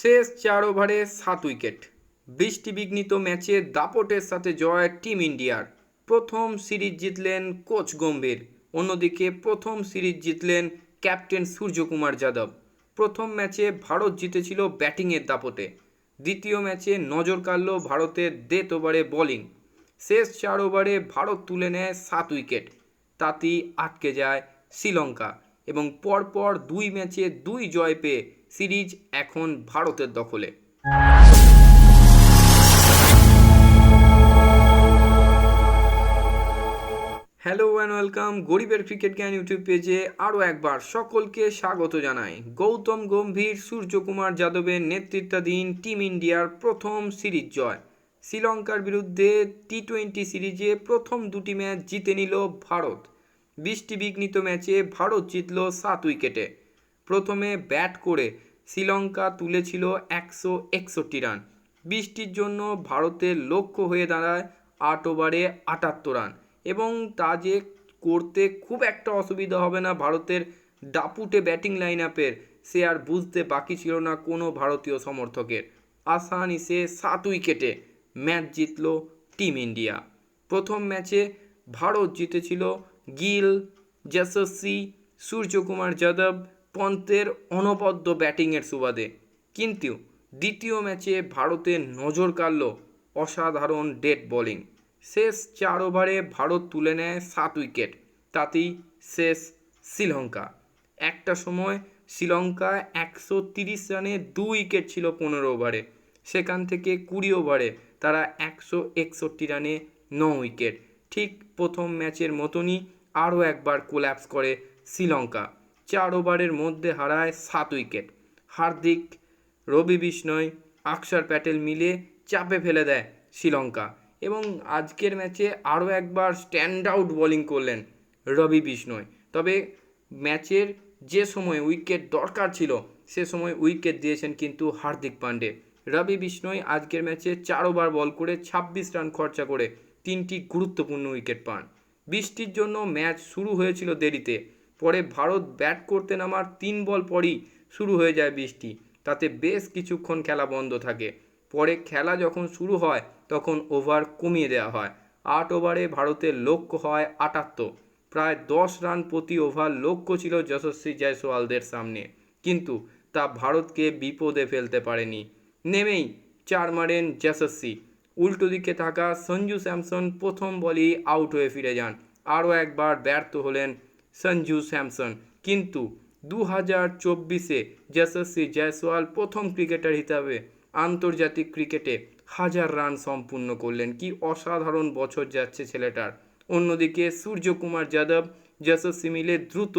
শেষ চার ওভারে সাত উইকেট। বৃষ্টি বিঘ্নিত ম্যাচে দাপটের সাথে জয় টিম ইন্ডিয়ার। প্রথম সিরিজ জিতলেন কোচ গম্ভীর, অন্যদিকে প্রথম সিরিজ জিতলেন ক্যাপ্টেন সূর্যকুমার যাদব। প্রথম ম্যাচে ভারত জিতেছিল ব্যাটিংয়ের দাপটে। দ্বিতীয় ম্যাচে নজর কাড়ল ভারতের ডেথ ওভারে বোলিং। শেষ চার ওভারে ভারত তুলে নেয় সাত উইকেট। তাতেই আটকে যায় শ্রীলঙ্কা। এবং পরপর দুই ম্যাচে দুই জয় পেয়ে সিরিজ এখন ভারতের দখলে। হ্যালো অ্যান্ড ওয়েলকাম গরিবের ক্রিকেট জ্ঞান ইউটিউব পেজে আরও একবার সকলকে স্বাগত জানাই। গৌতম গম্ভীর, সূর্যকুমার যাদবের নেতৃত্বাধীন টিম ইন্ডিয়ার প্রথম সিরিজ জয়। শ্রীলঙ্কার বিরুদ্ধে টি টোয়েন্টি সিরিজে প্রথম দুটি ম্যাচ জিতে নিল ভারত। বৃষ্টি বিঘ্নিত ম্যাচে ভারত জিতল সাত উইকেটে। প্রথমে ব্যাট করে শ্রীলঙ্কা তুলেছিল একশো একষট্টি রান। বৃষ্টির জন্য ভারতের লক্ষ্য হয়ে দাঁড়ায় আট ওভারে আটাত্তর রান। এবং তা যে করতে খুব একটা অসুবিধা হবে না ভারতের দাপুটে ব্যাটিং লাইন আপের সে আর বুঝতে বাকি ছিল না কোনো ভারতীয় সমর্থকের। আসানিসে সাত উইকেটে ম্যাচ জিতল টিম ইন্ডিয়া। প্রথম ম্যাচে ভারত জিতেছিল গিল, যশস্বী, সূর্যকুমার যাদব, পন্তের অনবদ্য ব্যাটিংয়ের সুবাদে। কিন্তু দ্বিতীয় ম্যাচে ভারতের নজর কাড়ল অসাধারণ ডেড বোলিং। শেষ চার ওভারে ভারত তুলে নেয় সাত উইকেট, তাতেই শেষ শ্রীলঙ্কা। একটা সময় শ্রীলঙ্কা একশো তিরিশ রানে দু উইকেট ছিল পনেরো ওভারে। সেখান থেকে কুড়ি ওভারে তারা একশো একষট্টি রানে ন উইকেট। ঠিক প্রথম ম্যাচের মতনই আরও একবার কোল্যাপস করে শ্রীলঙ্কা। চার ওভারের মধ্যে হারায় সাত উইকেট। হার্দিক, রবি বিষ্ণয় আকসার প্যাটেল মিলে চাপে ফেলে দেয় শ্রীলঙ্কা এবং আজকের ম্যাচে আরও একবার স্ট্যান্ড আউট বোলিং করলেন রবি বিষ্ণয়। তবে ম্যাচের যে সময় উইকেট দরকার ছিল, সে সময় উইকেট দিয়েছেন কিন্তু হার্দিক পান্ডে। রবি বিষ্ণয় আজকের ম্যাচে চার ওভার বল করে ছাব্বিশ রান খরচা করে তিনটি গুরুত্বপূর্ণ উইকেট পান। বৃষ্টির জন্য ম্যাচ শুরু হয়েছিল দেরিতে। পরে ভারত ব্যাট করতে নামার তিন বল পরই শুরু হয়ে যায় বৃষ্টি। তাতে বেশ কিছুক্ষণ খেলা বন্ধ থাকে। পরে খেলা যখন শুরু হয়, তখন ওভার কমিয়ে দেওয়া হয়। আট ওভারে ভারতের লক্ষ্য হয় আটাত্তর। প্রায় দশ রান প্রতি ওভার লক্ষ্য ছিল যশস্বী জয়সওয়ালদের সামনে। কিন্তু তা ভারতকে বিপদে ফেলতে পারেনি। নেমেই চার মারেন যশস্বী উল্টো দিকে থাকা সঞ্জু স্যামসন প্রথম বলেই আউট হয়ে ফিরে যান। আরও একবার ব্যর্থ হলেন সঞ্জু স্যামসন। কিন্তু দু হাজার চব্বিশে যশস্বী জয়সওয়াল প্রথম ক্রিকেটার হিসাবে আন্তর্জাতিক ক্রিকেটে হাজার রান সম্পূর্ণ করলেন। কি অসাধারণ বছর যাচ্ছে ছেলেটার। অন্যদিকে সূর্যকুমার যাদব যশস্বী মিলে দ্রুত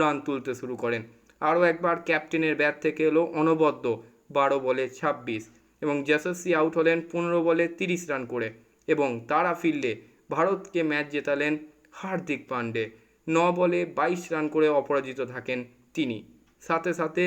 রান তুলতে শুরু করেন। আরও একবার ক্যাপ্টেনের ব্যাট থেকে এলো অনবদ্য বারো বলে ছাব্বিশ এবং যশস্বী আউট হলেন পনেরো বলে তিরিশ রান করে এবং তারা ফিরলে ভারতকে ম্যাচ জেতালেন হার্দিক পান্ডে। ন বলে বাইশ রান করে অপরাজিত থাকেন তিনি। সাথে সাথে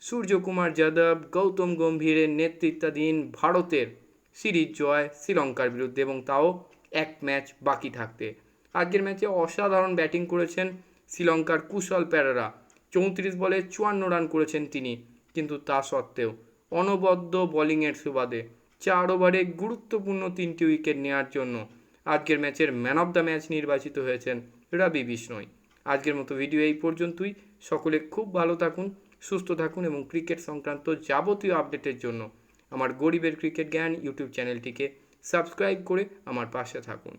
সূর্যকুমার যাদব, গৌতম গম্ভীরের নেতৃত্বাধীন ভারতের সিরিজ জয় শ্রীলঙ্কার বিরুদ্ধে এবং তাও এক ম্যাচ বাকি থাকতে। আজকের ম্যাচে অসাধারণ ব্যাটিং করেছেন শ্রীলঙ্কার কুশল প্যারারা চৌত্রিশ বলে চুয়ান্ন রান করেছেন তিনি। কিন্তু তা সত্ত্বেও অনবদ্য বোলিংয়ের সুবাদে চার ওভারে গুরুত্বপূর্ণ তিনটি উইকেট নেওয়ার জন্য আজকের ম্যাচের ম্যান অফ দ্য ম্যাচ নির্বাচিত হয়েছেন রবি বিষ্ণয় আজকের মতো ভিডিও এই পর্যন্তই। সকলে খুব ভালো থাকুন, সুস্থ থাকুন এবং ক্রিকেট সংক্রান্ত যাবতীয় আপডেটের জন্য আমার গরিবের ক্রিকেট জ্ঞান ইউটিউব চ্যানেলটিকে সাবস্ক্রাইব করে আমার পাশে থাকুন।